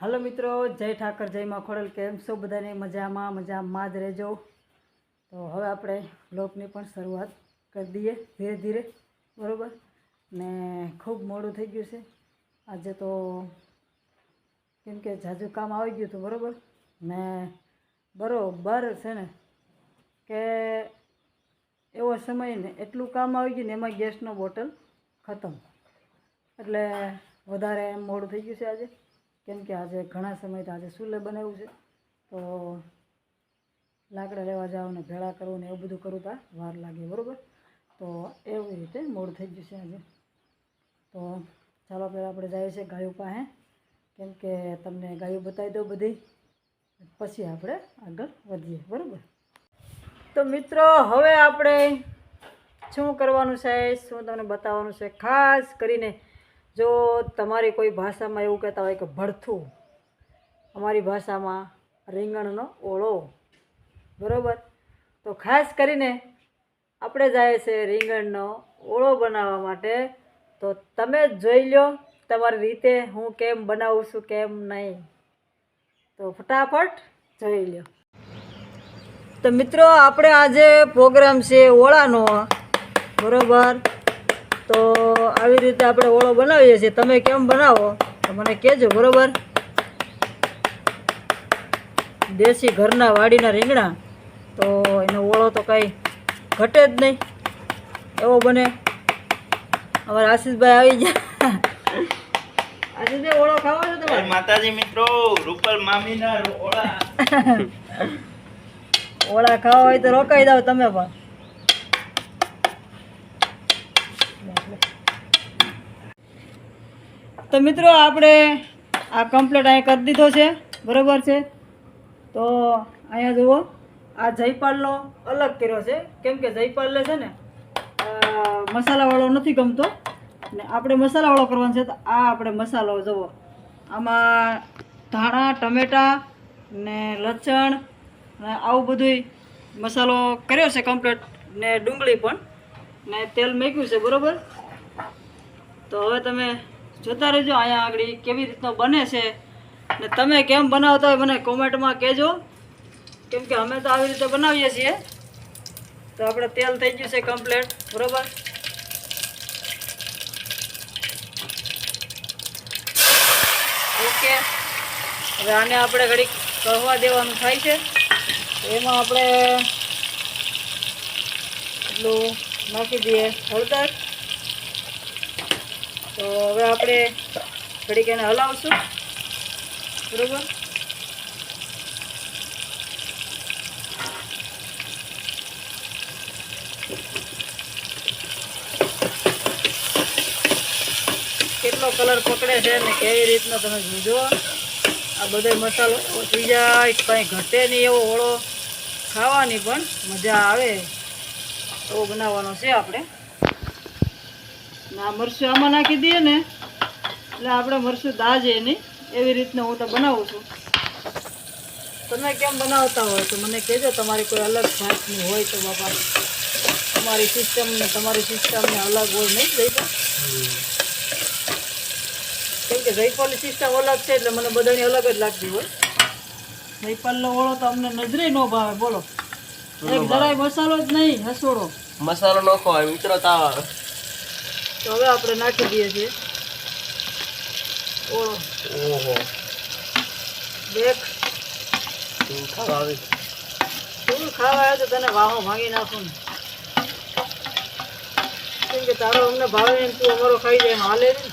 હાલો મિત્રો, જય ઠાકર, જય માં ખોડલ. કેમ છો બધાને? મજામાં મજામાં જ રહેજો. તો હવે આપણે બ્લોગની પણ શરૂઆત કરી દઈએ ધીરે ધીરે, બરાબર? ને ખૂબ મોડું થઈ ગયું છે. આજે તો કેમ કે જાજુ કામ આવી ગયું હતું, બરાબર? ને બરોબર છે ને, કે એવો સમય ને એટલું કામ આવી ગયું ને એમાં ગેસનો બોટલ ખતમ. એટલે વધારે મોડું થઈ ગયું છે આજે. કેમ કે આજે ઘણા સમયથી આજે સુલે બનાવ્યું છે. તો લાકડા લેવા જાઓ ને ભેળા કરવું ને એવું બધું કરું ત્યાં વાર લાગે, બરાબર? તો એવી રીતે મોડું થઈ ગયું છે આજે. તો ચાલો પહેલાં આપણે જઈએ છીએ ગાયો પાસે. કેમ કે તમને ગાયો બતાવી દઉં બધી. પછી આપણે આગળ વધીએ, બરાબર? તો મિત્રો, હવે આપણે શું કરવાનું છે? શું તમને બતાવવાનું છે? ખાસ કરીને જો તમારી કોઈ ભાષામાં એવું કહેતા હોય કે ભડથું, અમારી ભાષામાં રીંગણનો ઓળો. બરાબર? તો ખાસ કરીને આપણે જાય છે રીંગણનો ઓળો બનાવવા માટે, તો તમે જોઈ લો તમારી રીતે હું કેમ બનાવું છું, કેમ નહીં. તો ફટાફટ જોઈ લો. તો મિત્રો, આપણે આજે પ્રોગ્રામ છે ઓળાનો. બરોબર? તો આવી રીતે આપણે ઓળો બનાવીએ છીએ. તમે કેમ બનાવો? તો મને કહેજો બરોબર? દેશી ઘરના વાડીના રીંગણા. તો એનો ઓળો તો કાંઈ ઘટે જ નહીં. એવો બને. અમારા આશીષભાઈ આવી ગયા. આશીષભાઈ ઓળો ખાવો છો તમારે? માતાજી મિત્રો રૂપલ મામીના ઓળા. ઓળા ખાવા હોય તો રોકાઈ જાવ તમે પણ. તો મિત્રો આપણે આ કમ્પ્લેટ અહીંયા કરી દીધો છે. બરાબર છે? તો અહીંયા જુઓ, આ જયપાલનો અલગ કર્યો છે. કેમ કે જયપાલને છે ને મસાલાવાળો નથી ગમતો. ને આપણે મસાલાવાળો કરવાનો છે, તો આ આપણે મસાલો જુઓ. આમાં ધાણા, ટમેટા ને લસણ ને આવું બધું મસાલો કર્યો છે કમ્પ્લેટ ને ડુંગળી પણ. ને તેલ મૂક્યું છે, બરોબર? તો હવે તમે જોતા રહેજો અહીંયા આગળ કેવી રીતનો બને છે. ને તમે કેમ બનાવતા હોય મને કોમેન્ટમાં કહેજો. કેમ કે અમે તો આવી રીતે બનાવીએ છીએ. તો આપણે તેલ થઈ ગયું છે કમ્પ્લેટ બરોબર? ઓકે. હવે આને આપણે ઘડીક કહવા દેવાનું થાય છે. એમાં આપણે એટલું નાખી દઈએ હળદર. તો હવે આપણે થોડીક એને હલાવશું. બરોબર? કેટલો કલર પકડે છે ને કેવી રીતનો તમે જોજો. આ બધો મસાલો થઈ જાય, કંઈ ઘટે નહીં એવો ઓળો. ખાવાની પણ મજા આવે. એવો બનાવવાનો છે આપણે. આ મરસું આમાં નાખી દઈએ ને એટલે આપણે મરચું દાજે નહીં. એવી રીતના હું તો બનાવું છું. તમે કેમ બનાવતા હોય તો મને કહેજો તમારી કોઈ અલગ જાતની હોય તો બાપા તમારી સિસ્ટમ ને તમારી સિસ્ટમને અલગ હોય નહીં જઈપા કેમ કે જયપાલની સિસ્ટમ અલગ છે એટલે મને બધાની અલગ જ લાગતી હોય. જયપાલનો ઓળો તો અમને નજરે ન ભાવે બોલો. એક જરાય મસાલો જ નહીં હસોડો મસાલો નાખો મિત્રો તાવ તો હવે આપણે નાખી દઈએ છીએ. ઓહો. દેખ. ખાવા આવે. તું ખાવા તો તને વાહો ભાંગી નાખું ને. કેમ કે તારો અમને ભાવે ને તું અમારો ખાઈ જાય એમ હાલે નહીં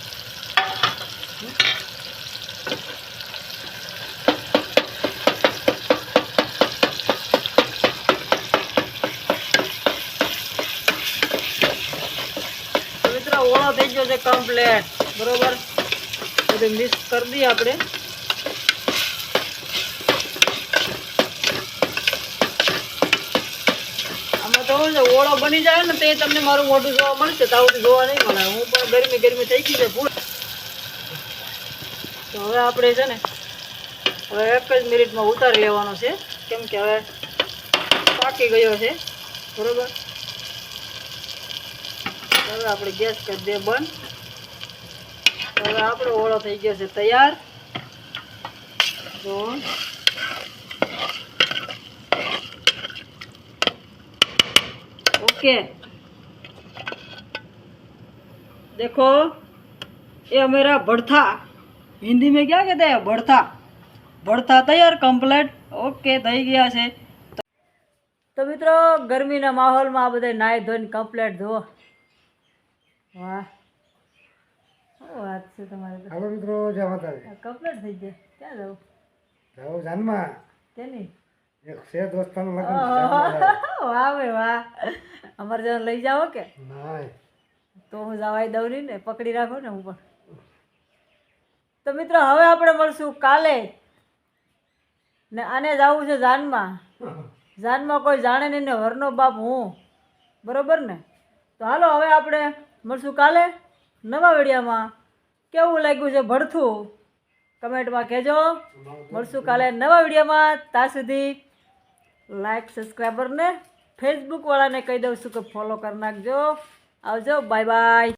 તો મિત્રો ઓળો થઈ ગયો છે કમ્પ્લેટ બરોબર? બધું મિક્સ કરી દઈએ આપણે. આમાં તો ઓળો બની જાય ને તે તમને મારું મોઢું જોવા મળશે, તો જોવા નહીં મળે. હું પણ ગરમી ગરમી થઈ ગઈ છે ફૂલ તો હવે આપણે છે ને, હવે એક જ મિનિટમાં ઉતારી લેવાનો છે, કેમ કે હવે પાકી ગયો છે. બરોબર? હવે આપણે ગેસ કરી દે બંધ. હવે આપણો ઓળો થઈ ગયો છે તૈયાર જો ओके देखो ये मेरा भड़था हिंदी में क्या कहते हैं भड़था ભડથા તૈયાર કમ્પ્લેટ ઓકે થઈ ગયા છે તો મિત્રો ગરમીના માહોલમાં આ બધા નાહી ધોઈને કમ્પ્લેટ જુઓ વાહ શું વાત છે તમારે હાલો મિત્રો જય માતાજી. કમ્પ્લેટ થઈ ગયા. ક્યાં જવું જાઓ જાનમાં. કેની? એક છે દોસ્તાનું લગ્ન. વાહ ભાઈ વાહ. અમારે જવાનું લઈ જાઓ કે? ના તો હું જવાય દઉં નહીં ને પકડી રાખો ને હું પણ. તો મિત્રો હવે આપણે મળશું કાલે. ને આને જવું છે જાનમાં. જાનમાં કોઈ જાણે નહીં ને વરનો બાપ હું. બરોબર ને? તો હાલો હવે આપણે મળશું કાલે નવા વિડીયામાં. કેવું લાગ્યું છે ભડથું કમેન્ટમાં કહેજો. મળશું કાલે નવા વિડીયોમાં. ત્યાં સુધી લાઈક સબસ્ક્રાઈબરને ફેસબુકવાળાને કહી દઉં છું કે ફોલો કરી નાખજો. આવજો. Bye bye